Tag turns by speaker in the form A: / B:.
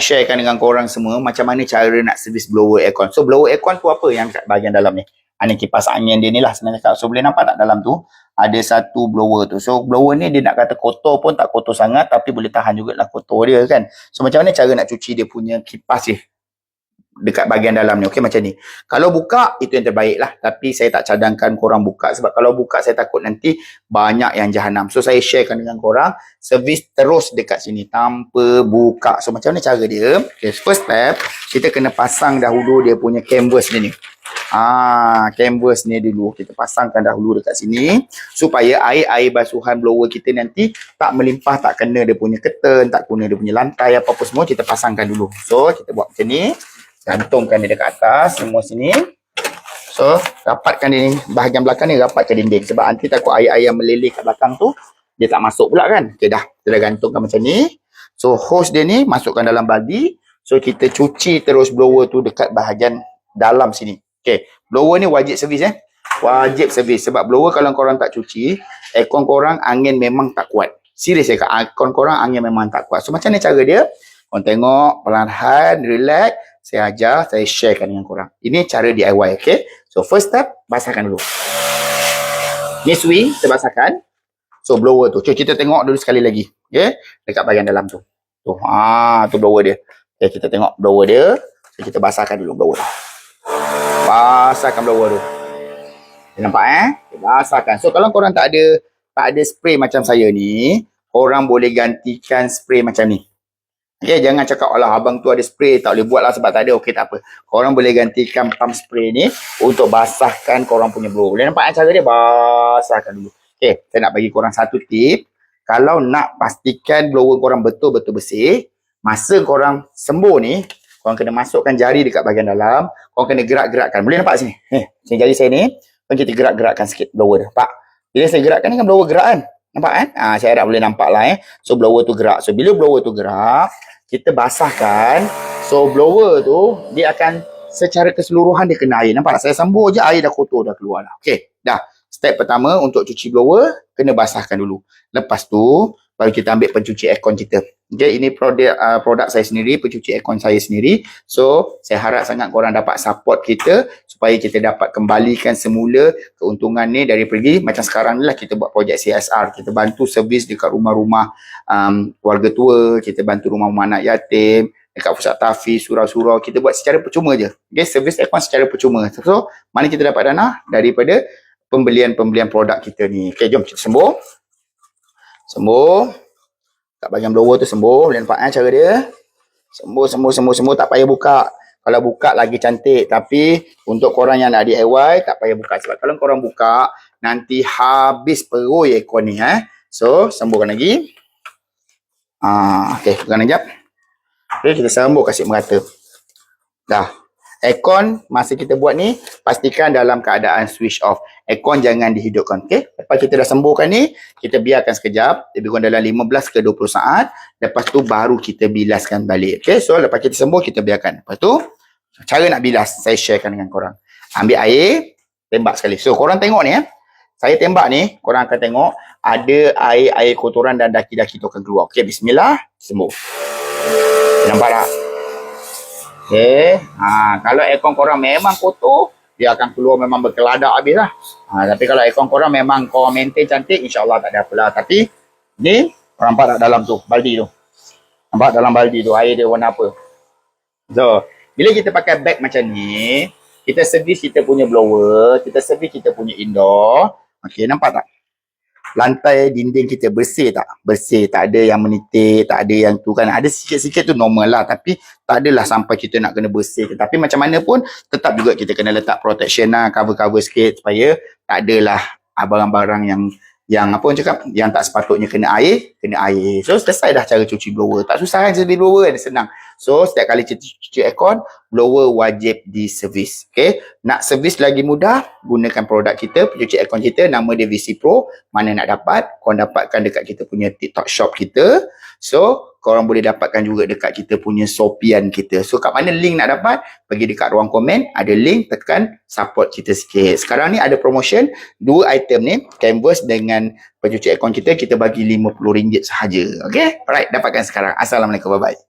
A: sharekan dengan korang semua macam mana cara nak servis blower aircon. So blower aircon tu apa yang kat bahagian dalam ni? Ha, ni kipas angin dia ni lah sebenarnya cakap. So boleh nampak tak dalam tu ada satu blower tu. So blower ni dia nak kata kotor pun tak kotor sangat tapi boleh tahan jugalah kotor dia kan. So macam mana cara nak cuci dia punya kipas ni? Dekat bahagian dalam ni. Okey macam ni. Kalau buka itu yang terbaik lah. Tapi saya tak cadangkan korang buka sebab kalau buka saya takut nanti banyak yang jahanam. So saya sharekan dengan korang servis terus dekat sini tanpa buka. So macam mana cara dia? Okay, first step kita kena pasang dahulu dia punya canvas ni. Ah, canvas ni dulu kita pasangkan dahulu dekat sini supaya air-air basuhan blower kita nanti tak melimpah, tak kena dia punya curtain, tak kena dia punya lantai apa-apa semua kita pasangkan dulu. So kita buat macam ni gantungkan dia dekat atas semua sini. So rapatkan dia ni bahagian belakang ni rapat ke dinding. Sebab nanti takut air-air yang meleleh kat belakang tu dia tak masuk pula kan? Ok dah kita dah gantungkan macam ni. So hose dia ni masukkan dalam baldi so kita cuci terus blower tu dekat bahagian dalam sini. Ok blower ni wajib servis eh? Wajib servis. Sebab blower kalau korang tak cuci aircon korang angin memang tak kuat. Serius ya aircon korang angin memang tak kuat. So macam ni cara dia? Korang tengok perlahan relax saya ajar, saya sharekan dengan korang. Ini cara DIY, okay? So, first step, basahkan dulu. Ni swing, kita basahkan. So, blower tu. Cuba kita tengok dulu sekali lagi. Okay? Dekat bahagian dalam tu. Tu, ha, tu blower dia. Okay, kita tengok blower dia. So, kita basahkan dulu blower tu. Basahkan blower tu. Dia nampak eh? Kita basahkan. So, kalau korang tak ada tak ada spray macam saya ni, korang boleh gantikan spray macam ni. Okay, jangan cakap, Allah abang tu ada spray, tak boleh buat lah sebab tak ada. Okey, tak apa. Korang boleh gantikan pump spray ni untuk basahkan korang punya blower. Boleh nampak cara dia? Basahkan dulu. Okay, saya nak bagi korang satu tip. Kalau nak pastikan blower korang betul-betul bersih, masa korang sembuh ni, korang kena masukkan jari dekat bahagian dalam, korang kena gerak-gerakkan. Boleh nampak sini? Eh, sini jari saya ni, korang kita gerak-gerakkan sikit blower dia. Pak, bila saya gerakkan ni kan blower gerak kan? Nampak kan? Ah, saya harap boleh nampak lah eh. So blower tu gerak. So bila blower tu gerak, kita basahkan. So blower tu dia akan secara keseluruhan dia kena air. Nampak tak? Saya sambung je air dah kotor dah keluar lah. Okey, dah. Step pertama untuk cuci blower, kena basahkan dulu. Lepas tu, baru kita ambil pencuci aircon kita. Okay, ini produk uh, produk saya sendiri, pencuci aircon saya sendiri. So, saya harap sangat korang dapat support kita supaya kita dapat kembalikan semula keuntungan ni dari pergi. Macam sekarang ni lah kita buat projek CSR. Kita bantu servis dekat rumah-rumah um, keluarga tua, kita bantu rumah-rumah anak yatim, dekat pusat tafiz, surau-surau. Kita buat secara percuma je. Okay, servis aircon secara percuma. So, mana kita dapat dana? Daripada pembelian-pembelian produk kita ni. Okay, jom kita sembuh. Sembuh. Kat bahagian blower tu sembuh. Boleh nampak eh cara dia. Sembuh, sembuh, sembuh, sembuh. Tak payah buka. Kalau buka lagi cantik. Tapi untuk korang yang nak DIY, tak payah buka. Sebab kalau korang buka, nanti habis perui ekor ni. Eh. So, sembuhkan lagi. Ah, okay, pegang sekejap. Okay, kita sambung kasih merata. Dah. Aircon masa kita buat ni pastikan dalam keadaan switch off. Aircon jangan dihidupkan. Okey. Lepas kita dah sembuhkan ni, kita biarkan sekejap, lebih kurang dalam 15 ke 20 saat. Lepas tu baru kita bilaskan balik. Okey. So lepas kita sembuh kita biarkan. Lepas tu cara nak bilas saya sharekan dengan korang. Ambil air, tembak sekali. So korang tengok ni eh. Saya tembak ni, korang akan tengok ada air-air kotoran dan daki-daki tu akan keluar. Okey, bismillah, sembuh. Nampak tak? Okay. Ha, kalau aircon korang memang kotor, dia akan keluar memang berkeladak habis lah. Ha, tapi kalau aircon korang memang korang maintain cantik, insyaAllah tak ada apalah. Tapi, ni, korang nampak tak dalam tu, baldi tu. Nampak dalam baldi tu, air dia warna apa. So, bila kita pakai bag macam ni, kita servis kita punya blower, kita servis kita punya indoor. Okay, nampak tak? Lantai dinding kita bersih tak? Bersih, tak ada yang menitik, tak ada yang tu kan. Ada sikit-sikit tu normal lah tapi tak adalah sampai kita nak kena bersih. Tapi macam mana pun tetap juga kita kena letak protection lah, cover-cover sikit supaya tak adalah barang-barang yang yang apa orang cakap yang tak sepatutnya kena air kena air so selesai dah cara cuci blower tak susah kan cuci blower kan senang so setiap kali cuci, cuci aircon blower wajib di servis okay nak servis lagi mudah gunakan produk kita pencuci aircon kita nama dia VC Pro mana nak dapat korang dapatkan dekat kita punya TikTok shop kita so korang boleh dapatkan juga dekat kita punya Sopian kita. So kat mana link nak dapat? Pergi dekat ruang komen, ada link, tekan support kita sikit. Sekarang ni ada promotion, dua item ni, canvas dengan pencuci aircon kita, kita bagi RM50 sahaja. Okay? Alright, dapatkan sekarang. Assalamualaikum, bye-bye.